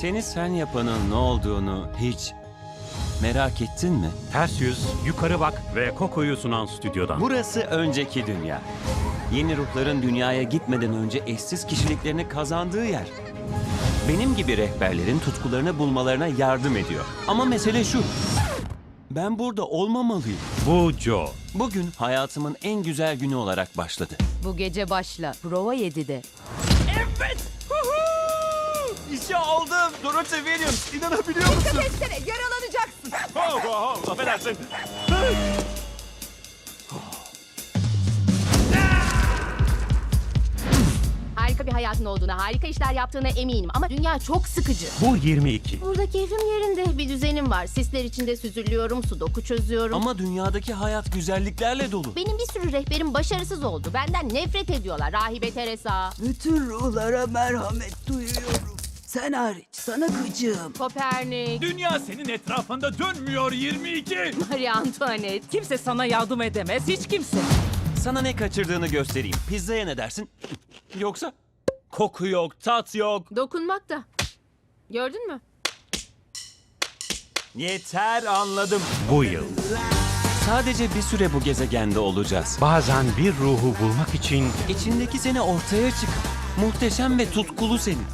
Seni sen yapanın ne olduğunu hiç merak ettin mi? Ters yüz, yukarı bak ve Koko'yu sunan stüdyodan. Burası önceki dünya. Yeni ruhların dünyaya gitmeden önce eşsiz kişiliklerini kazandığı yer. Benim gibi rehberlerin tutkularını bulmalarına yardım ediyor. Ama mesele şu. Ben burada olmamalıyım. Bu Joe. Bugün hayatımın en güzel günü olarak başladı. Bu gece başla. Prova 7'de. İşe aldım. Dorothy Williams. İnanabiliyor musun? Etsene yaralanacaksın. Oh, oh, oh, affedersin. Harika bir hayatın olduğuna, harika işler yaptığına eminim ama dünya çok sıkıcı. Bu 22. Burada keyfim yerinde. Bir düzenim var. Sisler içinde süzülüyorum, sudoku çözüyorum. Ama dünyadaki hayat güzelliklerle dolu. Benim bir sürü rehberim başarısız oldu. Benden nefret ediyorlar. Rahibe Teresa, Bütün ruhlara merhamet duyuyorum. Sen hariç sana gıcığım. Kopernik, Dünya senin etrafında dönmüyor 22. Marie Antoinette. Kimse sana yardım edemez, hiç kimse. Sana ne kaçırdığını göstereyim. Pizzaya ne dersin? Yoksa koku yok, tat yok. Dokunmak da. Gördün mü? Yeter anladım. Bu yıl. Sadece bir süre bu gezegende olacağız. Bazen bir ruhu bulmak için İçindeki seni ortaya çık. Muhteşem ve tutkulu senin.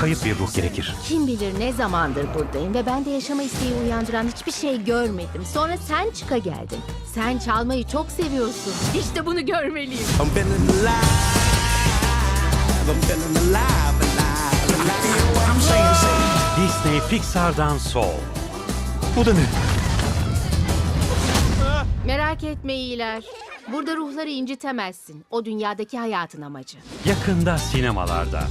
Kayıp bir ruh gerekir. Kim bilir ne zamandır buradayım ve ben de yaşama isteği uyandıran hiçbir şey görmedim. Sonra sen çıka geldin. Sen çalmayı çok seviyorsun. İşte bunu görmeliyim. I'm feeling alive. I'm feeling alive, alive, alive. What I'm saying, say. Disney Pixar'dan Soul. Bu da ne? Merak etme iyiler. Burada ruhları incitemezsin. O dünyadaki hayatın amacı. Yakında sinemalarda.